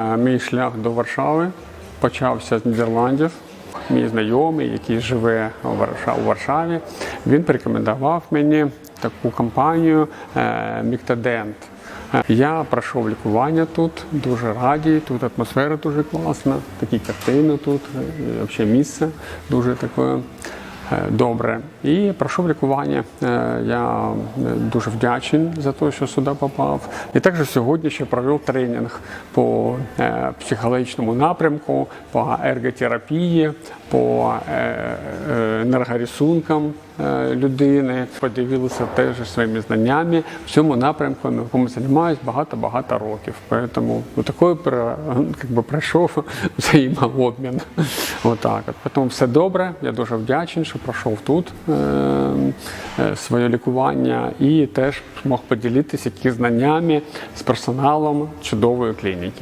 Е, Мій шлях до Варшави почався з Нідерландів. Мій знайомий, який живе у Варша- Варшаві, він порекомендував мені таку компанію е, Міктадент. Е, Я пройшов лікування тут, дуже радий, тут атмосфера дуже класна, такі картини тут, і взагалі місце дуже таке е, добре. І пройшов лікування. Е, Я е, дуже вдячний за те, що сюди попав. І також сьогодні ще провів тренінг по е, психологічному напрямку, по ерготерапії, по е, е, людини. Подивилися теж своїми знаннями в цьому напрямку, на якому займаюся багато-багато років. Тому как би, пройшов взаємообмін. Отак. От. Тому все добре. Я дуже вдячний, що пройшов тут е, е, своє лікування і теж змог поділитися які знаннями з персоналом чудової клініки.